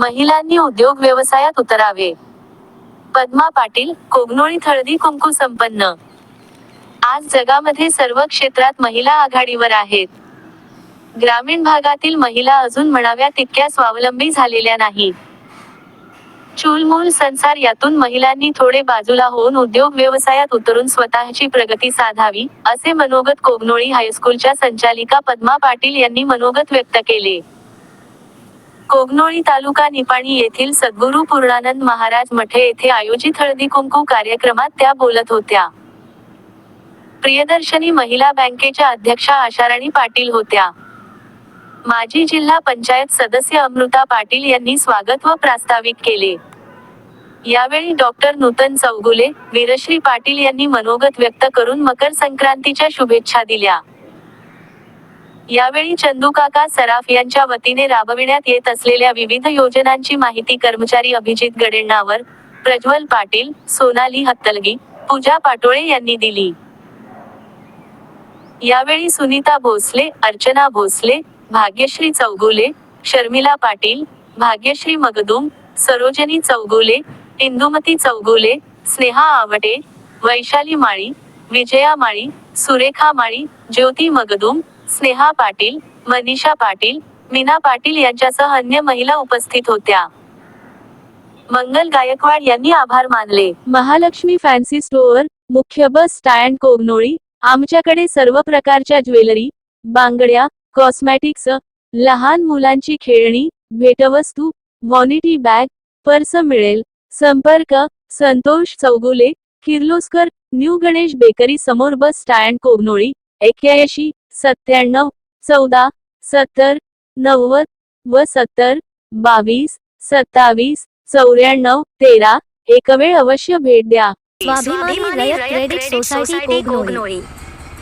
महिलांनी उद्योग व्यवसायात उतरावे. पद्मा पाटील कोगनोळी हळदी कुंकू संपन्न. आज जगामध्ये सर्व क्षेत्रात महिला आघाडीवर आहेत. ग्रामीण भागातील महिला अजून म्हणाव्या तितक्या स्वावलंबी झालेल्या नाही. चूलमूल संसार यातून महिलांनी थोडे बाजूला होऊन उद्योग व्यवसायात उतरून स्वतःची प्रगती साधावी असे मनोगत कोगनोळी हायस्कूलच्या संचालिका पद्मा पाटील यांनी मनोगत व्यक्त केले. कोगनोळी तालुका निपाणी येथील सद्गुरू पूर्णानंद महाराज मठे येथे आयोजित हळदी कुंकू कार्यक्रमात त्या बोलत होत्या. प्रियदर्शनी महिला बँकेच्या अध्यक्षा आशाराणी पाटील होत्या. माजी जिल्हा पंचायत सदस्य अमृता पाटील यांनी स्वागत व प्रास्ताविक केले. यावेळी डॉक्टर नूतन चौगुले वीरश्री पाटील यांनी मनोगत व्यक्त करून मकर संक्रांतीच्या शुभेच्छा दिल्या. यावेळी चंदूकाका सराफ यांच्या वतीने राबविण्यात येत असलेल्या विविध योजनांची माहिती कर्मचारी अभिजित गडेंनावर प्रज्वल पाटील सोनाली हत्तलगी पूजा पाटोळे यांनी दिली. यावेळी सुनीता भोसले अर्चना भोसले भाग्यश्री चौगुले शर्मिला पाटील भाग्यश्री मगदुम सरोजनी चौगुले इंदुमती चौगुले स्नेहा आवटे वैशाली माळी विजया माळी सुरेखा माळी ज्योती मगदुम स्नेहा पाटील मनीषा पाटील मीना पाटील यांच्यासह अन्य महिला उपस्थित होत्या. मंगल गायकवाड यांनी आभार मानले. महालक्ष्मी फॅन्सी स्टोअर मुख्य बस स्टँड कोगनोळी आमच्याकडे सर्व प्रकारच्या ज्वेलरी बांगड्या कॉस्मॅटिक्स लहान मुलांची खेळणी भेटवस्तू मॉनिटी बॅग पर्स मिळेल. संपर्क संतोष चौगुले किर्लोस्कर न्यू गणेश बेकरी समोर बस स्टँड कोगनोळी एक्क्याऐंशी सत्त्याण्णव चौदा सत्तर नव्वद व सत्तर बावीस सत्तावीस चौऱ्याण्णव तेरा एकवेळ अवश्य भेट द्या. स्वाभिमानी रयत क्रेडिट सोसायटी कोगनोळी